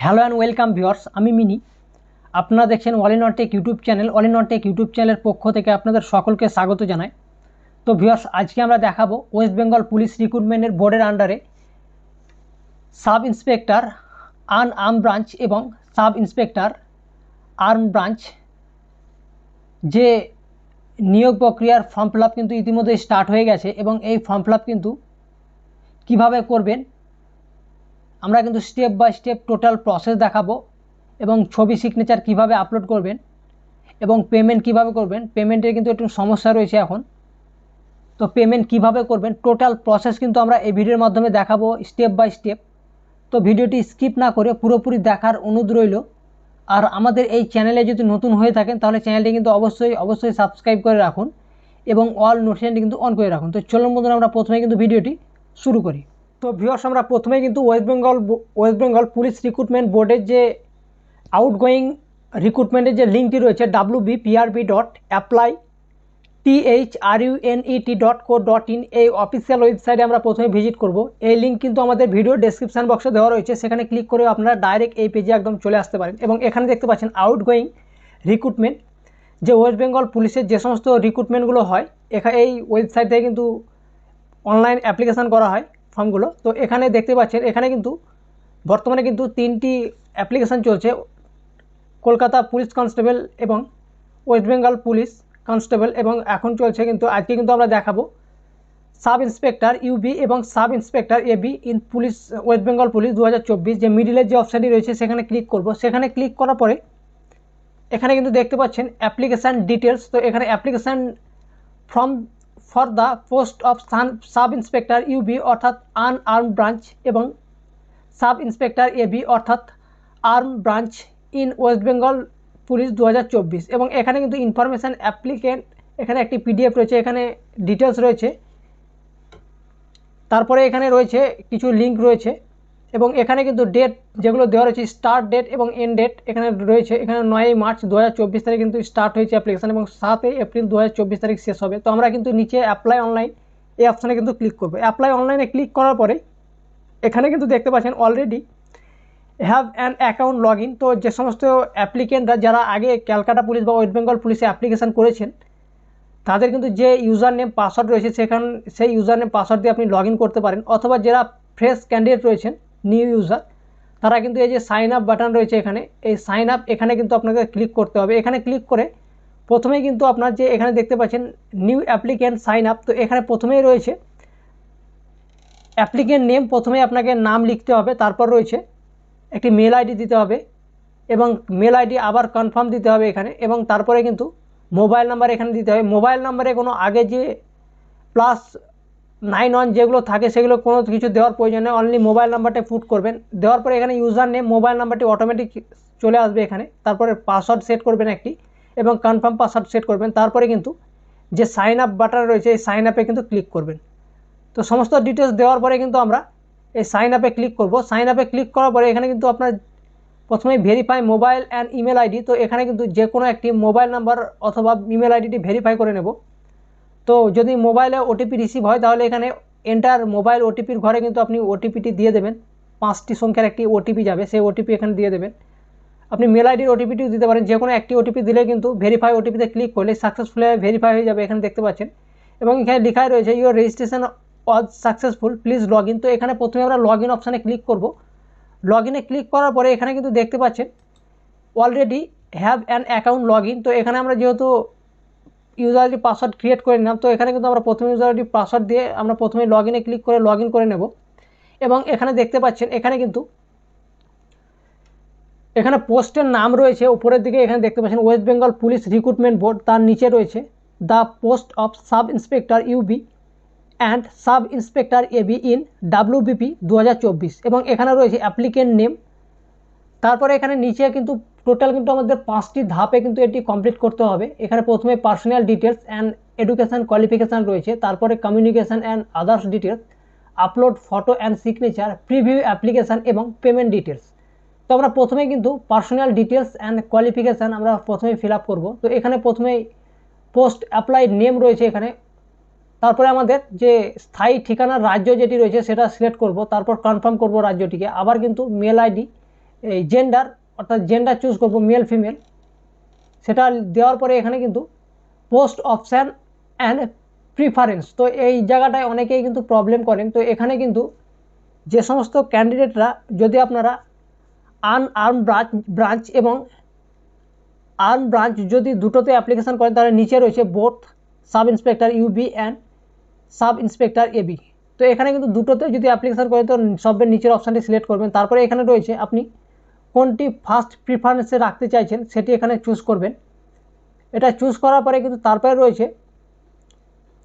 Hello and welcome viewers আমি মিনি। আপনারা দেখছেন all in tech YouTube channel all in tech YouTube চ্যানেলের পক্ষ থেকে আপনাদের সকলকে স্বাগত জানাই। তো ভিউয়ার্স আজকে আমরা দেখাবো ওয়েস্ট বেঙ্গল পুলিশ রিক্রুটমেন্টের বোর্ডের আন্ডারে sub inspector un arm branch এবং সাব ইন্সপেক্টর আর্ম ব্রাঞ্চ যে নিয়োগ প্রক্রিয়ার ফর্ম ফিল কিন্তু ইতিমধ্যে স্টার্ট হয়ে গেছে এবং এই ফর্ম ফিল কিন্তু কীভাবে করবেন আমরা কিন্তু step by step total process দেখাবো এবং ছবি সিগনেচার কীভাবে আপলোড করবেন এবং পেমেন্ট কীভাবে করবেন। পেমেন্টের কিন্তু একটু সমস্যা রয়েছে এখন। তো পেমেন্ট কীভাবে করবেন টোটাল প্রসেস কিন্তু আমরা এই ভিডিওর মাধ্যমে দেখাবো স্টেপ বাই স্টেপ তো ভিডিওটি স্কিপ না করে পুরোপুরি দেখার অনুরোধ রইল। আর আমাদের এই চ্যানেলে যদি নতুন হয়ে থাকেন, তাহলে চ্যানেলটি কিন্তু অবশ্যই অবশ্যই সাবস্ক্রাইব করে রাখুন এবং অল নোটিফিকেশনটি কিন্তু অন করে রাখুন। তো চলুন বন্ধুরা, আমরা প্রথমে কিন্তু ভিডিওটি শুরু করি। তো ভিউয়ার্স আমরা প্রথমে কিন্তু West Bengal West Bengal police recruitment বোর্ডের যে আউটগোয়িং রিক্রুটমেন্টের যে লিঙ্কটি রয়েছে W B PRB dot apply TH R U N E T dot co dot in এই অফিসিয়াল ওয়েবসাইটে আমরা প্রথমে ভিজিট করব। এই লিঙ্ক কিন্তু আমাদের ভিডিও ডেসক্রিপশান বক্সে দেওয়া রয়েছে, সেখানে ক্লিক করে আপনারা ডাইরেক্ট এই পেজে একদম চলে আসতে পারেন। এবং এখানে দেখতে পাচ্ছেন আউটগোয়িং রিক্রুটমেন্ট যে ওয়েস্ট বেঙ্গল পুলিশের যে সমস্ত রিক্রুটমেন্টগুলো হয় এখানে এই ওয়েবসাইট থেকে কিন্তু অনলাইন অ্যাপ্লিকেশান করা হয়। ফর্মগুলো। তো এখানে দেখতে পাচ্ছেন, এখানে কিন্তু বর্তমানে কিন্তু তিনটি অ্যাপ্লিকেশান চলছে। কলকাতা পুলিশ কনস্টেবল এবং ওয়েস্ট বেঙ্গল পুলিশ কনস্টেবল এবং এখন চলছে কিন্তু, আজকে কিন্তু আমরা দেখাবো সাব ইন্সপেক্টর ইউবি এবং sub inspector AB in police, West Bengal police দু হাজার চব্বিশ। যে মিডিলের যে অপশানটি রয়েছে, সেখানে ক্লিক করব। সেখানে ক্লিক করার পরে এখানে কিন্তু দেখতে পাচ্ছেন অ্যাপ্লিকেশান ডিটেলস তো এখানে application from for the post of sun sub inspector UB অর্থাৎ আন আর্ম ব্রাঞ্চ এবং সাব ইন্সপেক্টর এবি অর্থাৎ arm branch in West Bengal police দু হাজার চব্বিশ। এবং এখানে কিন্তু ইনফরমেশান অ্যাপ্লিকেন্ট এখানে একটি পিডিএফ রয়েছে, এখানে ডিটেলস রয়েছে। তারপরে এখানে রয়েছে কিছু লিঙ্ক রয়েছে। এবং এখানে কিন্তু ডেট যেগুলো দেওয়া রয়েছে স্টার্ট ডেট এবং এন্ড ডেট এখানে রয়েছে। এখানে নয়ই মার্চ দু তারিখ কিন্তু স্টার্ট হয়েছে অ্যাপ্লিকেশান এবং সাতই এপ্রিল দু হাজার চব্বিশ তারিখ শেষ হবে। তো আমরা কিন্তু নিচে অ্যাপ্লাই অনলাইন এই অপশানে কিন্তু ক্লিক করব। অ্যাপ্লাই অনলাইনে ক্লিক করার পরে এখানে কিন্তু দেখতে পাচ্ছেন already have an account log in তো যে সমস্ত অ্যাপ্লিকেন্টরা যারা আগে ক্যালকাটা পুলিশ বা ওয়েস্ট বেঙ্গল পুলিশে অ্যাপ্লিকেশান করেছেন, তাদের কিন্তু যে ইউজার নেম পাসওয়ার্ড রয়েছে সেখান সেই ইউজার নেম পাসওয়ার্ড দিয়ে আপনি লগ করতে পারেন। অথবা যারা ফ্রেশ ক্যান্ডিডেট রয়েছেন নিউ ইউজার তারা কিন্তু এই যে সাইন আপ বাটন রয়েছে এখানে, এই সাইন আপ এখানে কিন্তু আপনাকে ক্লিক করতে হবে। এখানে ক্লিক করে প্রথমেই কিন্তু আপনার যে এখানে দেখতে পাচ্ছেন নিউ অ্যাপ্লিক্যান্ট সাইন আপ তো এখানে প্রথমেই রয়েছে অ্যাপ্লিকেন্ট নেম প্রথমে আপনাকে নাম লিখতে হবে, তারপর রয়েছে একটি মেল আইডি দিতে হবে এবং মেল আইডি আবার কনফার্ম দিতে হবে এখানে এবং তারপরে কিন্তু মোবাইল নাম্বার এখানে দিতে হবে। মোবাইল নাম্বারে কোনো আগে যে প্লাস নাইন ওয়ান যেগুলো থাকে সেগুলো কোনো কিছু দেওয়ার প্রয়োজন নেই অনলি মোবাইল নাম্বারটা পুট করবেন। দেওয়ার পরে এখানে ইউজার নেম মোবাইল নাম্বারটি অটোমেটিক চলে আসবে এখানে। তারপরে পাসওয়ার্ড সেট করবেন একটি এবং কনফার্ম পাসওয়ার্ড সেট করবেন। তারপরে কিন্তু যে সাইন আপ বাটন রয়েছে, এই সাইন আপে কিন্তু ক্লিক করবেন। তো সমস্ত ডিটেলস দেওয়ার পরে কিন্তু আমরা এই সাইন আপে ক্লিক করব। সাইন আপে ক্লিক করার পরে এখানে কিন্তু আপনার প্রথমে verify mobile and email ID তো এখানে কিন্তু যে কোনো একটি মোবাইল নাম্বার অথবা ইমেল আইডিটি ভেরিফাই করে নেব। তো যদি মোবাইলে ওটিপি রিসিভ হয়, তাহলে এখানে এন্টার মোবাইল ওটিপির ঘরে কিন্তু আপনি ওটিপিটি দিয়ে দেবেন। পাঁচটি সংখ্যার একটি ওটিপি যাবে, সেই ওটিপি এখানে দিয়ে দেবেন। আপনি মেল আইডির ওটিপিটিও দিতে পারেন যে কোনো একটি ওটিপি দিলে কিন্তু ভেরিফাই ওটিপিতে ক্লিক করলে সাকসেসফুল ভেরিফাই হয়ে যাবে, এখানে দেখতে পাচ্ছেন। এবং এখানে লেখাই রয়েছে your registration was successful please log in তো এখানে প্রথমে আমরা লগ ইন অপশানে ক্লিক করব। লগ ইনে ক্লিক করার পরে এখানে কিন্তু দেখতে পাচ্ছেন already have an account log in তো এখানে আমরা যেহেতু ইউজার আইডি পাসওয়ার্ড ক্রিয়েট করে নিলাম। তো এখানে কিন্তু আমরা প্রথমে ইউজার আইডি পাসওয়ার্ড দিয়ে আমরা প্রথমে লগ ইনে ক্লিক করে লগ করে নেব। এবং এখানে দেখতে পাচ্ছেন, এখানে কিন্তু এখানে পোস্টের নাম রয়েছে। উপরের দিকে এখানে দেখতে পাচ্ছেন West Bengal police recruitment board তার নিচে রয়েছে the post of sub inspector UB and sub inspector AB in WBP দু এবং এখানে রয়েছে অ্যাপ্লিকেন্ট নেম তারপরে এখানে নিচে কিন্তু টোটাল কিন্তু আমাদের পাঁচটি ধাপে কিন্তু এটি কমপ্লিট করতে হবে। এখানে প্রথমে personal details and education qualification রয়েছে, তারপরে communication and others details upload photo and signature preview application এবং পেমেন্ট ডিটেলস তো আমরা প্রথমে কিন্তু পার্সোনাল ডিটেলস অ্যান্ড কোয়ালিফিকেশান আমরা প্রথমে ফিল আপ করব। তো এখানে প্রথমে পোস্ট অ্যাপ্লাই নেম রয়েছে এখানে। তারপরে আমাদের যে স্থায়ী ঠিকানার রাজ্য যেটি রয়েছে সেটা সিলেক্ট করব, তারপর কনফার্ম করব রাজ্যটিকে। আবার কিন্তু মেল আইডি এই জেন্ডার অর্থাৎ জেন্ডার চুজ করব মেল ফিমেল সেটা দেওয়ার পরে এখানে কিন্তু পোস্ট অপশান অ্যান্ড প্রিফারেন্স তো এই জায়গাটায় অনেকেই কিন্তু প্রবলেম করেন। তো এখানে কিন্তু যে সমস্ত ক্যান্ডিডেটরা যদি আপনারা আন আর্ম ব্রাঞ্চ ব্রাঞ্চ এবং আর্ম ব্রাঞ্চ যদি দুটোতে অ্যাপ্লিকেশান করেন, তাহলে নিচে রয়েছে both sub inspector UB and sub inspector AB তো এখানে কিন্তু দুটোতে যদি অ্যাপ্লিকেশান করেন, তো সবের নিচের অপশানটি সিলেক্ট করবেন। তারপরে এখানে রয়েছে আপনি কোনটি ফার্স্ট প্রিফারেন্সে রাখতে চাইছেন সেটি এখানে চুজ করবেন। এটা চুজ করার পরে কিন্তু তারপরে রয়েছে।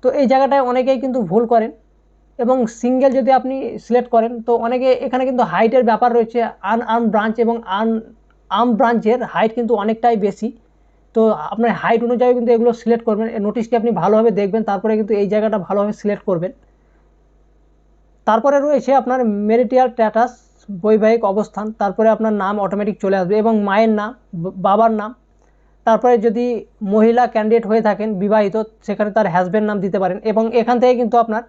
তো এই জায়গাটায় অনেকেই কিন্তু ভুল করেন এবং সিঙ্গেল যদি আপনি সিলেক্ট করেন, তো অনেকে এখানে কিন্তু হাইটের ব্যাপার রয়েছে। আন আর্ম ব্রাঞ্চ এবং আন আর্ম ব্রাঞ্চের হাইট কিন্তু অনেকটাই বেশি। তো আপনার হাইট অনুযায়ী কিন্তু এগুলো সিলেক্ট করবেন। এই নোটিশটি আপনি ভালোভাবে দেখবেন, তারপরে কিন্তু এই জায়গাটা ভালোভাবে সিলেক্ট করবেন। তারপরে রয়েছে আপনার মেরিটিয়াল স্ট্যাটাস বৈবাহিক অবস্থান, তারপরে আপনার নাম অটোমেটিক চলে আসবে এবং মায়ের নাম বাবার নাম। তারপরে যদি মহিলা ক্যান্ডিডেট হয়ে থাকেন, বিবাহিত, সেখানে তার হাজব্যান্ড নাম দিতে পারেন এবং এখান থেকে কিন্তু আপনার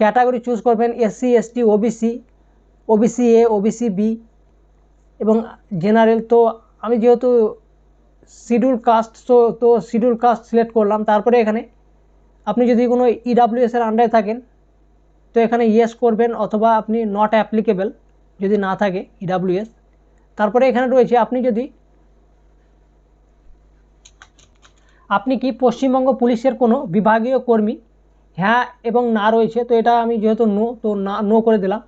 ক্যাটাগরি চুজ করবেন SC ST OBC OBC A OBC B এবং জেনারেল তো আমি যেহেতু শিডিউল কাস্ট তো তো শিডিউল কাস্ট সিলেক্ট করলাম। তারপরে এখানে আপনি যদি কোনো ইডাব্লিউএসের আন্ডারে থাকেন, তো এখানে ইয়েস করবেন অথবা আপনি নট অ্যাপ্লিকেবল যদি না থাকে ইডাব্লিউএস তারপরে এখানে রয়েছে আপনি যদি, আপনি কি পশ্চিমবঙ্গ পুলিশের কোনো বিভাগীয় কর্মী? হ্যাঁ এবং না রয়েছে, তো এটা আমি যেহেতু নো, তো না, নো করে দিলাম।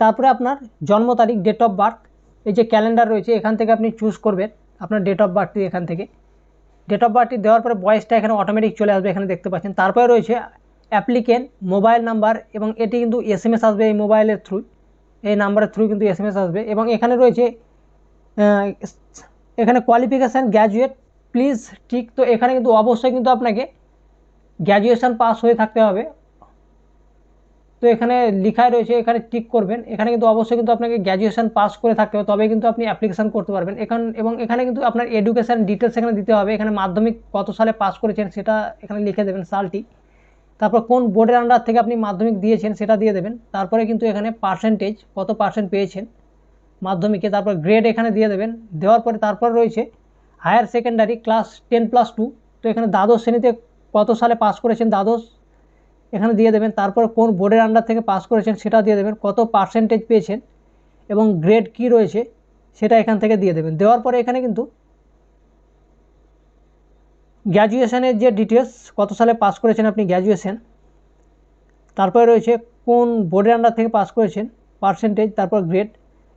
তারপরে আপনার জন্ম তারিখ ডেট অফ বার্থ এই যে ক্যালেন্ডার রয়েছে, এখান থেকে আপনি চুজ করবেন, আপনার ডেট অফ বার্থটি এখান থেকে। ডেট অফ বার্থটি দেওয়ার পরে বয়সটা এখানে অটোমেটিক চলে আসবে, এখানে দেখতে পাচ্ছেন। তারপরে রয়েছে অ্যাপ্লিকেন্ট মোবাইল নাম্বার এবং এটি কিন্তু এস আসবে এই মোবাইলের থ্রু এই নাম্বারের থ্রু কিন্তু এস আসবে এবং এখানে রয়েছে এখানে কোয়ালিফিকেশান গ্র্যাজুয়েট প্লিজ ঠিক তো এখানে কিন্তু অবশ্যই কিন্তু আপনাকে গ্র্যাজুয়েশান পাস হয়ে থাকতে হবে। তো এখানে লেখায় রয়েছে, এখানে টিক করবেন। এখানে কিন্তু অবশ্যই কিন্তু আপনাকে গ্র্যাজুয়েশান পাস করে থাকতে হবে তবে কিন্তু আপনি অ্যাপ্লিকেশান করতে পারবেন। এখান এবং এখানে কিন্তু আপনার এডুকেশান ডিটেলস এখানে দিতে হবে। এখানে মাধ্যমিক কত সালে পাস করেছেন সেটা এখানে লিখে দেবেন সালটি। তারপর কোন বোর্ডের আন্ডার থেকে আপনি মাধ্যমিক দিয়েছেন সেটা দিয়ে দেবেন। তারপরে কিন্তু এখানে পার্সেন্টেজ কত পার্সেন্ট পেয়েছেন মাধ্যমিকে, তারপর গ্রেড এখানে দিয়ে দেবেন। দেওয়ার পরে তারপর রয়েছে higher secondary class ten plus two তো এখানে দ্বাদশ শ্রেণীতে কত সালে পাস করেছেন দ্বাদশ? এখানে দিয়ে দেবেন। তারপর কোন বোর্ডের আন্ডার থেকে পাস করেছেন সেটা দিয়ে দেবেন। কত পার্সেন্টেজ পেয়েছেন এবং গ্রেড কি রয়েছে সেটা এখান থেকে দিয়ে দেবেন। দেওয়ার পরে এখানে কিন্তু গ্র্যাজুয়েশনের যে ডিটেলস কত সালে পাস করেছেন আপনি গ্র্যাজুয়েশন তারপরে রয়েছে কোন বোর্ডের আন্ডার থেকে পাস করেছেন পার্সেন্টেজ তারপর গ্রেড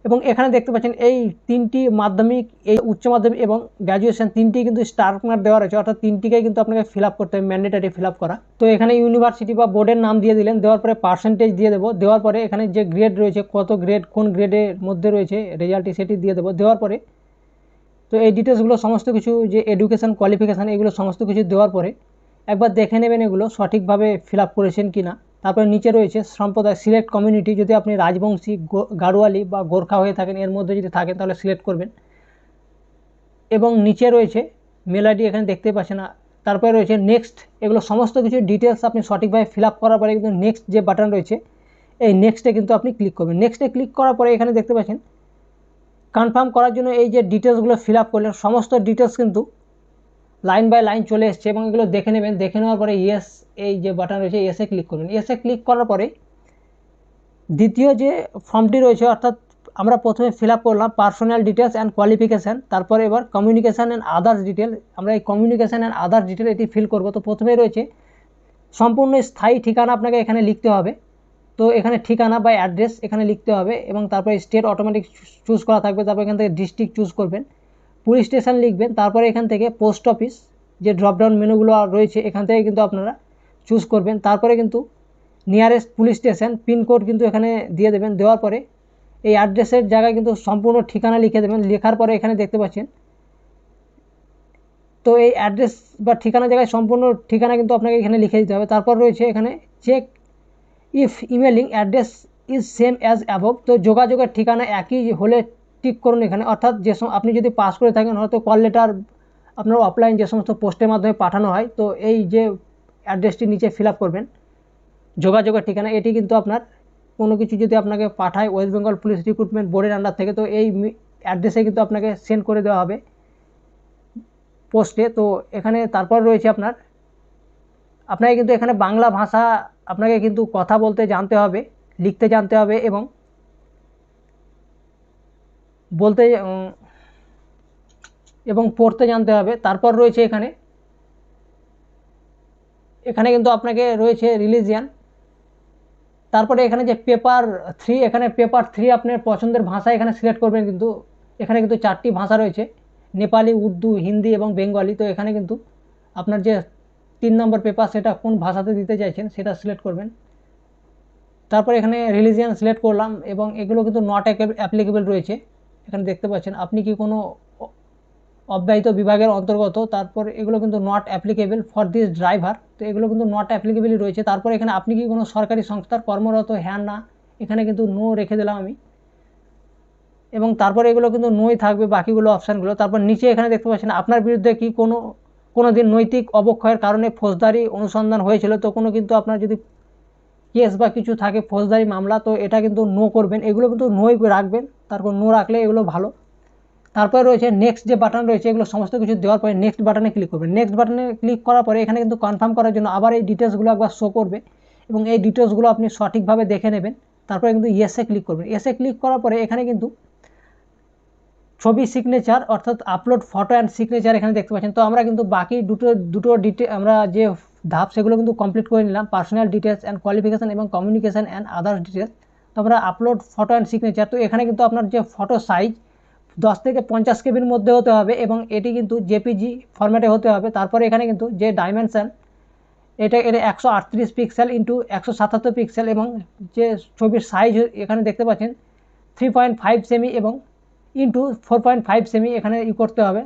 এবং এখানে দেখতে পাচ্ছেন এই তিনটি মাধ্যমিক, এই উচ্চ মাধ্যমিক এবং গ্র্যাজুয়েশন তিনটি কিন্তু স্টার মার্ক দেওয়া রয়েছে, অর্থাৎ তিনটিকে কিন্তু আপনাকে ফিল করতে হবে ম্যান্ডেটারি ফিল করা। তো এখানে ইউনিভার্সিটি বা বোর্ডের নাম দিয়ে দিলেন, দেওয়ার পরে পার্সেন্টেজ দিয়ে দেবো, দেওয়ার পরে এখানে যে গ্রেড রয়েছে, কত গ্রেড কোন গ্রেডের মধ্যে রয়েছে রেজাল্টটি সেটি দিয়ে দেবো, দেওয়ার পরে তো এই ডিটেলসগুলো সমস্ত কিছু, যে এডুকেশান কোয়ালিফিকেশান এগুলো সমস্ত কিছু দেওয়ার পরে একবার দেখে নেবেন এগুলো, সঠিকভাবে ফিল আপ করেছেন কি না তারপরে নিচে রয়েছে সম্প্রদায় সিলেক্ট কমিউনিটি যদি আপনি রাজবংশী গাড়োয়ালি বা গোর্খা হয়ে থাকেন, এর মধ্যে যদি থাকেন, তাহলে সিলেক্ট করবেন। এবং নিচে রয়েছে মেল আইডি এখানে দেখতে পাচ্ছেন না তারপরে রয়েছে নেক্সট এগুলো সমস্ত কিছু ডিটেলস আপনি সঠিকভাবে ফিল আপ করার পরে কিন্তু নেক্সট যে বাটন রয়েছে, এই নেক্সটে কিন্তু আপনি ক্লিক করবেন। নেক্সটে ক্লিক করার পরে এখানে দেখতে পাচ্ছেন কনফার্ম করার জন্য এই যে ডিটেলসগুলো ফিল আপ করলেন, সমস্ত ডিটেলস কিন্তু লাইন বাই লাইন চলে এসছে এবং এগুলো দেখে নেবেন। দেখে নেওয়ার পরে ইয়েস এই যে বাটন রয়েছে ইয়েসে ক্লিক করবেন। ইয়েসে ক্লিক করার পরে দ্বিতীয় যে ফর্মটি রয়েছে, অর্থাৎ আমরা প্রথমে ফিল আপ করলাম পার্সোনাল ডিটেলস অ্যান্ড কোয়ালিফিকেশান তারপরে এবার কমিউনিকেশান অ্যান্ড আদার্স ডিটেল আমরা এই কমিউনিকেশান অ্যান্ড আদার্স ডিটেল এটি ফিল করব। তো প্রথমে রয়েছে, সম্পূর্ণ স্থায়ী ঠিকানা আপনাকে এখানে লিখতে হবে। তো এখানে ঠিকানা বা অ্যাড্রেস এখানে লিখতে হবে এবং তারপরে স্টেট অটোমেটিক চুজ করা থাকবে। তারপর এখান থেকে ডিস্ট্রিক্ট চুজ করবেন। পুলিশ স্টেশন লিখবেন। তারপরে এখান থেকে পোস্ট অফিস যে ড্রপডাউন মেনুগুলো রয়েছে, এখান থেকে কিন্তু আপনারা চুজ করবেন। তারপরে কিন্তু নিয়ারেস্ট পুলিশ স্টেশন পিনকোড কিন্তু এখানে দিয়ে দেবেন। দেওয়ার পরে এই অ্যাড্রেসের জায়গায় কিন্তু সম্পূর্ণ ঠিকানা লিখে দেবেন। লেখার পরে এখানে দেখতে পাচ্ছেন। তো এই অ্যাড্রেস বা ঠিকানা জায়গায় সম্পূর্ণ ঠিকানা কিন্তু আপনাকে এখানে লিখে দিতে হবে। তারপর রয়েছে এখানে check if emailing address is same as above তো যোগাযোগের ঠিকানা একই হলে টিক করুন এখানে। অর্থাৎ যে আপনি যদি পাস করে থাকেন, হয়তো কল লেটার আপনার অফলাইন যে সমস্ত পোস্টের মাধ্যমে পাঠানো হয়, তো এই যে অ্যাড্রেসটি নিচে ফিল করবেন। যোগাযোগের ঠিকানা, এটি কিন্তু আপনার কোনো কিছু যদি আপনাকে পাঠায় ওয়েস্ট বেঙ্গল পুলিশ রিক্রুটমেন্ট বোর্ডের আন্ডার থেকে, তো এই অ্যাড্রেসে কিন্তু আপনাকে সেন্ড করে দেওয়া হবে পোস্টে তো এখানে তারপর রয়েছে আপনার, আপনাকে কিন্তু এখানে বাংলা ভাষা আপনাকে কিন্তু কথা বলতে জানতে হবে, লিখতে জানতে হবে এবং বলতে এবং পড়তে জানতে হবে। তারপর রয়েছে এখানে এখানে কিন্তু আপনাকে রয়েছে রিলিজিয়ান তারপরে এখানে যে পেপার থ্রি এখানে পেপার থ্রি আপনার পছন্দের ভাষা এখানে সিলেক্ট করবেন কিন্তু, এখানে কিন্তু চারটি ভাষা রয়েছে, নেপালি, উর্দু, হিন্দি এবং বেঙ্গলি। তো এখানে কিন্তু আপনার যে তিন নম্বর পেপার সেটা কোন ভাষাতে দিতে চাইছেন সেটা সিলেক্ট করবেন। তারপরে এখানে রিলিজিয়ান সিলেক্ট করলাম এবং এগুলো কিন্তু নট অ্যাপ্লিকেবল রয়েছে। এখানে দেখতে পাচ্ছেন, আপনি কি কোনো অব্যাহত বিভাগের অন্তর্গত, তারপর এগুলো কিন্তু not applicable for this driver তো এগুলো কিন্তু নট অ্যাপ্লিকেবলই রয়েছে। তারপর এখানে আপনি কি কোনো সরকারি সংস্থার কর্মরত হ্যাঁ না, এখানে কিন্তু নো রেখে দিলাম আমি। এবং তারপরে এগুলো কিন্তু নই থাকবে বাকিগুলো অপশানগুলো তারপর নিচে এখানে দেখতে পাচ্ছেন, আপনার বিরুদ্ধে কি কোনো কোনো দিন নৈতিক অবক্ষয়ের কারণে ফৌজদারি অনুসন্ধান হয়েছিল, তো কোনো কিন্তু আপনার যদি কেস বা কিছু থাকে, ফৌজদারি মামলা, তো এটা কিন্তু নো করবেন। এগুলো কিন্তু নোই রাখবেন। তারপর নো রাখলে এগুলো ভালো। তারপরে রয়েছে নেক্সট যে বাটন রয়েছে, এগুলো সমস্ত কিছু দেওয়ার পরে নেক্সট বাটনে ক্লিক করবেন। নেক্সট বাটনে ক্লিক করার পরে এখানে কিন্তু কনফার্ম করার জন্য আবার এই ডিটেলসগুলো একবার শো করবে এবং এই ডিটেলসগুলো আপনি সঠিকভাবে দেখে নেবেন। তারপরে কিন্তু ইয়েসে ক্লিক করবেন। এসে ক্লিক করার পরে এখানে কিন্তু ছবি সিগনেচার অর্থাৎ আপলোড ফটো অ্যান্ড সিগনেচার এখানে দেখতে পাচ্ছেন। তো আমরা কিন্তু বাকি দুটো দুটো ডিটে আমরা যে ধাপ, সেগুলো কিন্তু কমপ্লিট করে নিলাম। পার্সোনাল ডিটেলস অ্যান্ড কোয়ালিফিকেশান এবং কমিউনিকেশান অ্যান্ড আদার্স ডিটেলস তো আমরা আপলোড ফটো অ্যান্ড সিগনেচার তো এখানে কিন্তু আপনার যে ফটো সাইজ দশ থেকে পঞ্চাশ কেবির মধ্যে হতে হবে এবং এটি কিন্তু জেপিজি ফরম্যাটে হতে হবে। তারপরে এখানে কিন্তু যে ডাইমেনশান এটা এটা একশো আটত্রিশ পিক্সেল ইন্টু একশো সাতাত্তর পিক্সেল এবং যে ছবির সাইজ এখানে দেখতে পাচ্ছেন থ্রি পয়েন্ট ফাইভ সেমি এবং into four point five semi এখানে ই করতে হবে,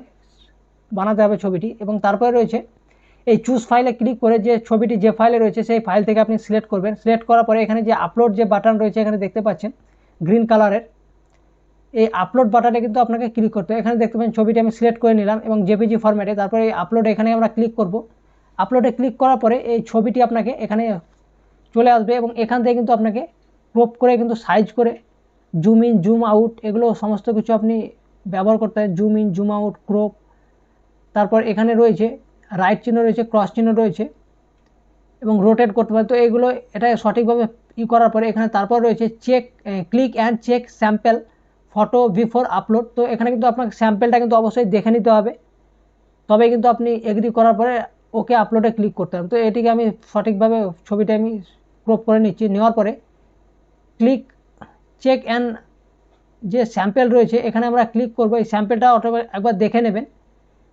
বানাতে হবে ছবিটি। এবং তারপরে রয়েছে, এই চুজ ফাইলে ক্লিক করে যে ছবিটি যে ফাইলে রয়েছে, সেই ফাইল থেকে আপনি সিলেক্ট করবেন। সিলেক্ট করার পরে এখানে যে আপলোড যে বাটন রয়েছে, এখানে দেখতে পাচ্ছেন গ্রিন কালারের এই আপলোড বাটনে কিন্তু আপনাকে ক্লিক করতে এখানে দেখতে পাচ্ছেন, ছবিটি আমি সিলেক্ট করে নিলাম এবং জেপিজি ফরম্যাটে তারপরে এই আপলোড এখানে আমরা ক্লিক করব। আপলোডে ক্লিক করার পরে এই ছবিটি আপনাকে এখানে চলে আসবে এবং এখান থেকে কিন্তু আপনাকে ক্রপ করে কিন্তু সাইজ করে জুম ইন জুম আউট এগুলো সমস্ত কিছু আপনি ব্যবহার করতে হয় zoom in zoom out crop তারপর এখানে রয়েছে রাইট চিহ্ন রয়েছে ক্রস চিহ্ন রয়েছে এবং রোটেট করতে পারে তো এগুলো এটা সঠিকভাবে ই করার পরে এখানে তারপর রয়েছে check click and check sample photo before upload তো এখানে কিন্তু আপনাকে স্যাম্পেলটা কিন্তু অবশ্যই দেখে নিতে হবে। তবে কিন্তু আপনি এগ্রি করার পরে ওকে আপলোডে ক্লিক করতে হবে। তো এটিকে আমি সঠিকভাবে ছবিটা আমি ক্রপ করে নিচ্ছি। নেওয়ার পরে ক্লিক চেক অ্যান্ড যে স্যাম্পেল রয়েছে, এখানে আমরা ক্লিক করব। এই স্যাম্পেলটা অটো একবার দেখে নেবেন।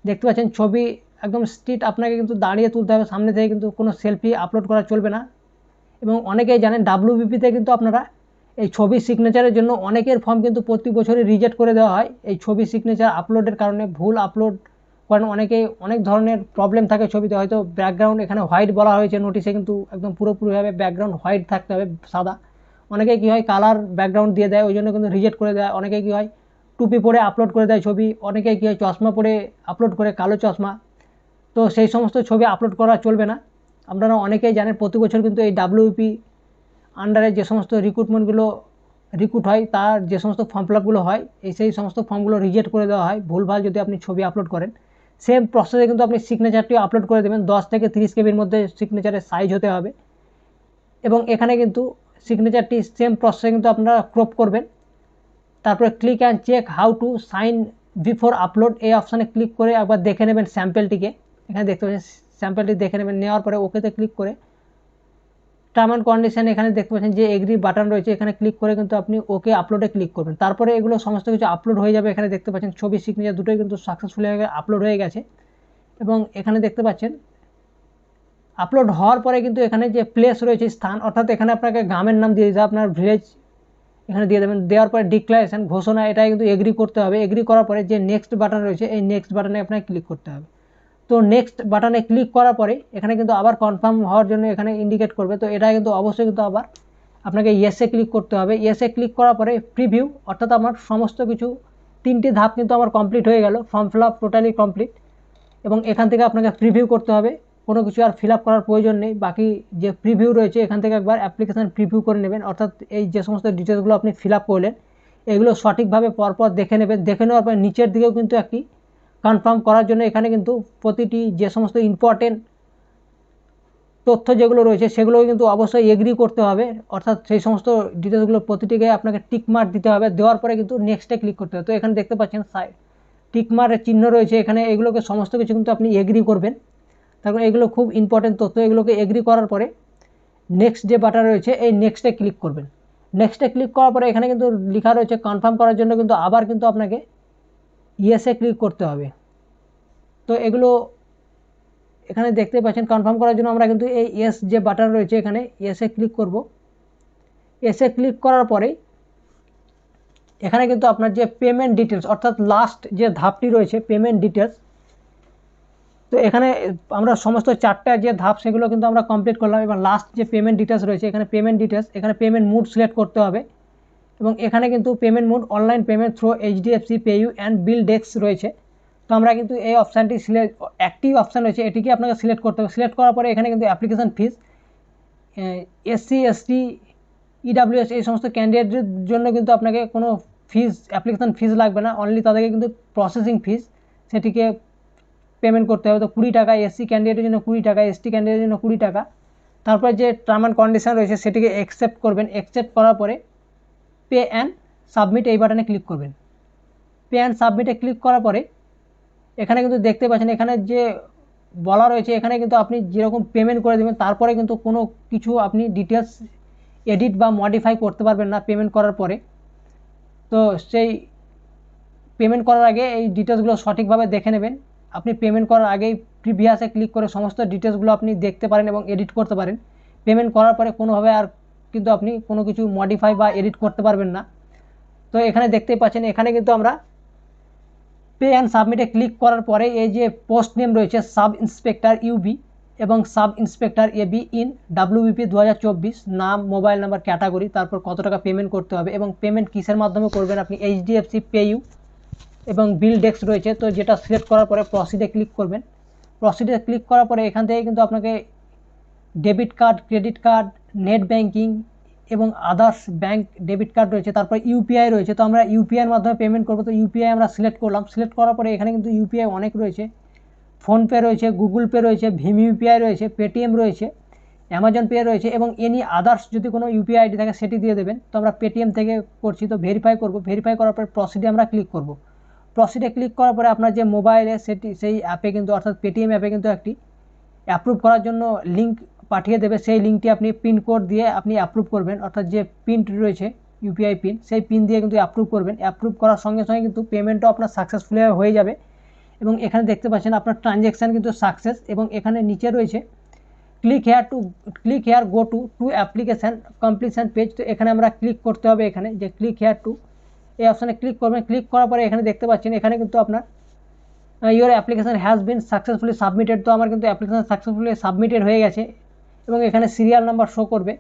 দেখতে পাচ্ছেন ছবি একদম স্ট্রিট আপনাকে কিন্তু দাঁড়িয়ে তুলতে হবে। সামনে থেকে কিন্তু কোনো সেলফি আপলোড করা চলবে না। এবং অনেকেই জানেন ডাব্লিউবিপিতে কিন্তু আপনারা এই ছবি সিগনেচারের জন্য অনেকের ফর্ম কিন্তু প্রতি বছরই রিজেক্ট করে দেওয়া হয়। এই ছবি সিগনেচার আপলোডের কারণে ভুল আপলোড করেন অনেকেই। অনেক ধরনের প্রবলেম থাকে ছবিতে। হয়তো ব্যাকগ্রাউন্ড এখানে হোয়াইট বলা হয়েছে। নোটিশে কিন্তু একদম পুরোপুরিভাবে ব্যাকগ্রাউন্ড হোয়াইট থাকতে হবে সাদা। অনেকে কী হয় কালার ব্যাকগ্রাউন্ড দিয়ে দেয় ওই জন্য কিন্তু রিজেক্ট করে দেয়। অনেকে কী হয় টুপি পরে আপলোড করে দেয় ছবি, অনেকে কী হয় চশমা পরে আপলোড করে, কালো চশমা। তো সেই সমস্ত ছবি আপলোড করা চলবে না। আপনারা অনেকেই জানেন প্রতি বছর কিন্তু এই ডাব্লিউপি আন্ডারে যে সমস্ত রিক্রুটমেন্টগুলো রিক্রুট হয়, তার যে সমস্ত ফর্ম ফিল আপগুলো হয়, এই সেই সমস্ত ফর্মগুলো রিজেক্ট করে দেওয়া হয়। ভুলভাল যদি আপনি ছবি আপলোড করেন সেম প্রসেসে কিন্তু আপনি সিগনেচারটিও আপলোড করে দেবেন। দশ থেকে তিরিশ কেবির মধ্যে সিগনেচারের সাইজ হতে হবে। এবং এখানে কিন্তু সিগনেচারটি সেম প্রসেসে কিন্তু আপনারা ক্রপ করবেন। তারপরে click and check how to sign before upload এই অপশানে ক্লিক করে একবার দেখে নেবেন স্যাম্পেলটিকে এখানে দেখতে পাচ্ছেন স্যাম্পেলটি দেখে নেবেন, নেওয়ার পরে ওকেতে ক্লিক করে। টার্ম অ্যান্ড কন্ডিশন এখানে দেখতে পাচ্ছেন যে এগ্রি বাটন রয়েছে, এখানে ক্লিক করে কিন্তু আপনি ওকে আপলোডে ক্লিক করবেন। তারপরে এগুলো সমস্ত কিছু আপলোড হয়ে যাবে। এখানে দেখতে পাচ্ছেন ছবি সিগনেচার দুটোই কিন্তু সাকসেসফুলি হয়ে আপলোড হয়ে গেছে। এবং এখানে দেখতে পাচ্ছেন আপলোড হওয়ার পরে কিন্তু এখানে যে প্লেস রয়েছে, স্থান, অর্থাৎ এখানে আপনাকে গ্রামের নাম দিয়ে দিতে আপনার ভিলেজ এখানে দিয়ে দেবেন। দেওয়ার পরে ডিক্লারেশন ঘোষণা এটা কিন্তু এগ্রি করতে হবে। এগ্রি করার পরে যে নেক্সট বাটন রয়েছে, এই নেক্সট বাটনে আপনাকে ক্লিক করতে হবে। তো নেক্সট বাটনে ক্লিক করার পরে এখানে কিন্তু আবার কনফার্ম হওয়ার জন্য এখানে ইন্ডিকেট করবে। তো এটা কিন্তু অবশ্যই কিন্তু আবার আপনাকে ইয়েসে ক্লিক করতে হবে। ইয়েসে ক্লিক করার পরে প্রিভিউ অর্থাৎ আমার সমস্ত কিছু, তিনটি ধাপ কিন্তু আমার কমপ্লিট হয়ে গেল। Form fill up totally complete এবং এখান থেকে আপনাকে প্রিভিউ করতে হবে। কোনো কিছু আর ফিল করার প্রয়োজন নেই। বাকি যে প্রিভিউ রয়েছে, এখান থেকে একবার অ্যাপ্লিকেশান প্রিভিউ করে নেবেন। অর্থাৎ এই যে সমস্ত ডিটেলসগুলো আপনি ফিল করলেন, এগুলো সঠিকভাবে পরপর দেখে নেবেন। দেখে নেওয়ার পরে নিচের দিকেও কিন্তু একটি কনফার্ম করার জন্য এখানে কিন্তু প্রতিটি যে সমস্ত ইম্পর্টেন্ট তথ্য যেগুলো রয়েছে সেগুলো কিন্তু অবশ্যই এগ্রি করতে হবে। অর্থাৎ সেই সমস্ত ডিটেলসগুলো প্রতিটিকে আপনাকে টিক মার্ক দিতে হবে। দেওয়ার পরে কিন্তু নেক্সটে ক্লিক করতে হবে। তো এখানে দেখতে পাচ্ছেন সাইড টিক মার্কের চিহ্ন রয়েছে এখানে। এগুলোকে সমস্ত কিছু কিন্তু আপনি এগ্রি করবেন। তারপর এগুলো খুব ইম্পর্টেন্ট তথ্য, এগুলোকে এগ্রি করার পরে নেক্সট যে বাটন রয়েছে, এই নেক্সটে ক্লিক করবেন। নেক্সটে ক্লিক করার পরে এখানে কিন্তু লেখা রয়েছে কনফার্ম করার জন্য কিন্তু আবার কিন্তু আপনাকে ইয়েসে ক্লিক করতে হবে। তো এগুলো এখানে দেখতে পাচ্ছেন কনফার্ম করার জন্য আমরা কিন্তু এই এস যে বাটন রয়েছে এখানে এসে ক্লিক করব। এসে ক্লিক করার পরেই এখানে কিন্তু আপনার যে পেমেন্ট ডিটেলস অর্থাৎ লাস্ট যে ধাপটি রয়েছে পেমেন্ট ডিটেলস তো এখানে আমরা সমস্ত চারটা যে ধাপ সেগুলো কিন্তু আমরা কমপ্লিট করলাম। এবং লাস্ট যে পেমেন্ট ডিটেলস রয়েছে, এখানে পেমেন্ট ডিটেলস এখানে পেমেন্ট মুড সিলেক্ট করতে হবে এবং এখানে কিন্তু payment mode online payment through HDFC PayU and BillDesk রয়েছে। তো আমরা কিন্তু এই অপশানটি সিলেক্ট একটি অপশান রয়েছে, এটিকে আপনাকে সিলেক্ট করতে হবে। সিলেক্ট করার পরে এখানে কিন্তু application fees SC ST EWS এই সমস্ত ক্যান্ডিডেটের জন্য কিন্তু আপনাকে কোনো ফিস অ্যাপ্লিকেশান ফিস লাগবে না। অনলি তাদেরকে কিন্তু প্রসেসিং ফিস সেটিকে পেমেন্ট করতে হবে। তো কুড়ি টাকা এসসি ক্যান্ডিডেটের জন্য কুড়ি টাকা এসটি ক্যান্ডিডেটের জন্য কুড়ি টাকা। তারপরে যে টার্ম অ্যান্ড কন্ডিশন রয়েছে সেটিকে অ্যাকসেপ্ট করবেন। অ্যাকসেপ্ট করার পরে পে অ্যান্ড সাবমিট এই বাটনে ক্লিক করবেন। পে অ্যান্ড সাবমিটে ক্লিক করার পরে এখানে কিন্তু দেখতে পাচ্ছেন, এখানে যে বলা রয়েছে, এখানে কিন্তু আপনি যেরকম পেমেন্ট করে দেবেন, তারপরে কিন্তু কোনো কিছু আপনি ডিটেলস এডিট বা মডিফাই করতে পারবেন না পেমেন্ট করার পরে। তো সেই পেমেন্ট করার আগে এই ডিটেলসগুলো সঠিকভাবে দেখে নেবেন। আপনি পেমেন্ট করার আগেই প্রিভিয়াসে ক্লিক করে সমস্ত ডিটেলসগুলো আপনি দেখতে পারেন এবং এডিট করতে পারেন। পেমেন্ট করার পরে কোনোভাবে আর কিন্তু আপনি কোনো কিছু মডিফাই বা এডিট করতে পারবেন না। তো এখানে দেখতেই পাচ্ছেন, এখানে কিন্তু আমরা পে অ্যান্ড সাবমিটে ক্লিক করার পরে এই যে পোস্ট নেম রয়েছে সাব ইন্সপেক্টর ইউবি এবং sub inspector A B in WBP দু নাম মোবাইল নাম্বার ক্যাটাগরি তারপর কত টাকা পেমেন্ট করতে হবে এবং পেমেন্ট কিসের মাধ্যমে করবেন, আপনি এইচডিএফসি পেইউ এবং বিল ডেস্ক রয়েছে, তো যেটা সিলেক্ট করার পরে প্রসিডে ক্লিক করবেন। প্রসিডে ক্লিক করার পরে এখান থেকে কিন্তু আপনাকে debit card credit card net banking এবং আদার্স ব্যাঙ্ক ডেবিট কার্ড রয়েছে, তারপর ইউপিআই রয়েছে। তো আমরা ইউপিআইয়ের মাধ্যমে পেমেন্ট করব, তো ইউপিআই আমরা সিলেক্ট করলাম। সিলেক্ট করার পরে এখানে কিন্তু ইউপিআই অনেক রয়েছে। ফোনপে রয়েছে গুগল পে রয়েছে ভিম ইউপিআই রয়েছে পেটিএম রয়েছে অ্যামাজন পে রয়েছে এবং এনি আদার্স যদি কোনো ইউপিআই আইডি থাকে, সেটি দিয়ে দেবেন। তো আমরা পেটিএম থেকে করছি, তো ভেরিফাই করব। ভেরিফাই করার পরে প্রসিডে আমরা ক্লিক করব। প্রসিডে ক্লিক করার পরে আপনার যে মোবাইলে সেটি, সেই অ্যাপে কিন্তু, অর্থাৎ পেটিএম অ্যাপে কিন্তু একটি অ্যাপ্রুভ করার জন্য লিঙ্ক পাঠিয়ে দেবে। সেই লিঙ্কটি আপনি পিন কোড দিয়ে আপনি অ্যাপ্রুভ করবেন। অর্থাৎ যে পিনটি রয়েছে ইউপিআই পিন সেই পিন দিয়ে কিন্তু অ্যাপ্রুভ করবেন। অ্যাপ্রুভ করার সঙ্গে সঙ্গে কিন্তু পেমেন্টও আপনার সাকসেসফুলি হয়ে যাবে। এবং এখানে দেখতে পাচ্ছেন আপনার ট্রানজ্যাকশান কিন্তু সাকসেস এবং এখানে নিচে রয়েছে click here to click here go to to application completion page তো এখানে আমরা ক্লিক করতে হবে এখানে, যে ক্লিক হেয়ার টু এই অপশানে ক্লিক করবেন। ক্লিক করার পরে এখানে দেখতে পাচ্ছেন, এখানে কিন্তু আপনার your application has been successfully submitted তো আমার কিন্তু অ্যাপ্লিকেশান সাকসেসফুলি সাবমিটেড হয়ে গেছে এবং এখানে সিরিয়াল নাম্বার শো করবে।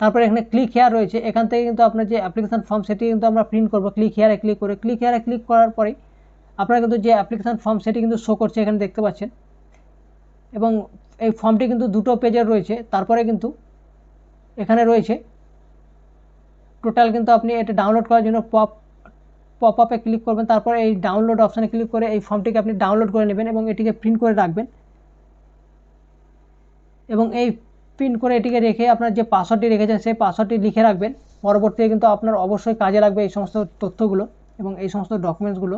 তারপরে এখানে ক্লিক হেয়ার রয়েছে। এখান থেকে কিন্তু আপনার যে অ্যাপ্লিকেশান ফর্ম সেটি কিন্তু আমরা প্রিন্ট করব। ক্লিক হেয়ারে ক্লিক করে ক্লিক হেয়ারে ক্লিক করার পরে আপনার কিন্তু যে অ্যাপ্লিকেশান ফর্ম সেটি কিন্তু শো করছে এখানে দেখতে পাচ্ছেন। এবং এই ফর্মটি কিন্তু দুটো পেজের রয়েছে। তারপরে কিন্তু এখানে রয়েছে। টোটাল কিন্তু আপনি এটা ডাউনলোড করার জন্য পপ পপ আপে ক্লিক করবেন, তারপর এই ডাউনলোড অপশানে ক্লিক করে এই ফর্মটিকে আপনি ডাউনলোড করে নেবেন এবং এটিকে প্রিন্ট করে রাখবেন। এবং এই প্রিন্ট করে এটিকে রেখে আপনার যে পাসওয়ার্ডটি রেখেছেন, সেই পাসওয়ার্ডটি লিখে রাখবেন। পরবর্তীতে কিন্তু আপনার অবশ্যই কাজে লাগবে এই সমস্ত তথ্যগুলো এবং এই সমস্ত ডকুমেন্টসগুলো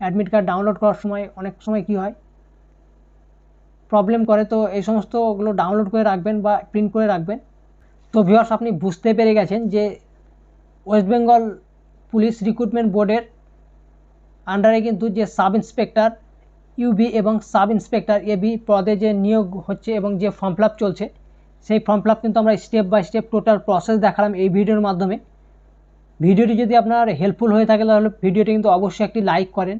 অ্যাডমিট কার্ড ডাউনলোড করার সময় অনেক সময় কি হয়? প্রবলেম করে, তো এই সমস্তগুলো ডাউনলোড করে রাখবেন বা প্রিন্ট করে রাখবেন। তো ভিওয়ার্স আপনি বুঝতে পেরে গেছেন যে ওয়েস্ট বেঙ্গল পুলিশ রিক্রুটমেন্ট বোর্ডের আন্ডারে কিন্তু যে সাব ইন্সপেক্টর, ইউবি এবং সাব ইন্সপেক্টর এবি পদে যে নিয়োগ হচ্ছে এবং যে ফর্ম ফিল চলছে, সেই ফর্ম ফিল কিন্তু আমরা step by step total process দেখালাম এই ভিডিওর মাধ্যমে। ভিডিওটি যদি আপনার হেল্পফুল হয়ে থাকে তাহলে ভিডিওটি কিন্তু অবশ্যই একটি লাইক করেন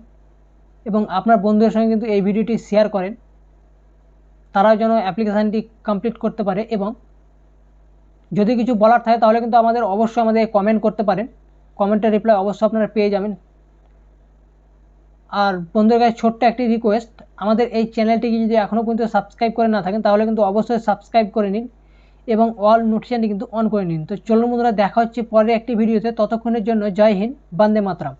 এবং আপনার বন্ধুদের সঙ্গে কিন্তু এই ভিডিওটি শেয়ার করেন। তারাও যেন অ্যাপ্লিকেশানটি কমপ্লিট করতে পারে এবং যদি কিছু বলার থাকে তাহলে কিন্তু আমাদের অবশ্যই আমাদের কমেন্ট করতে পারেন। কমেন্টের রিপ্লাই অবশ্যই আপনারা পেয়ে যাবেন। আর বন্ধুর কাছে ছোট্ট একটি রিকোয়েস্ট আমাদের এই চ্যানেলটিকে যদি এখনও পর্যন্ত সাবস্ক্রাইব করে না থাকেন, তাহলে কিন্তু অবশ্যই সাবস্ক্রাইব করে নিন এবং অল নোটিফিকেশানটি কিন্তু অন করে নিন। তো চলুন বন্ধুরা, দেখা হচ্ছে পরে একটি ভিডিওতে ততক্ষণের জন্য জয় হিন্দ, বন্দে মাতরম।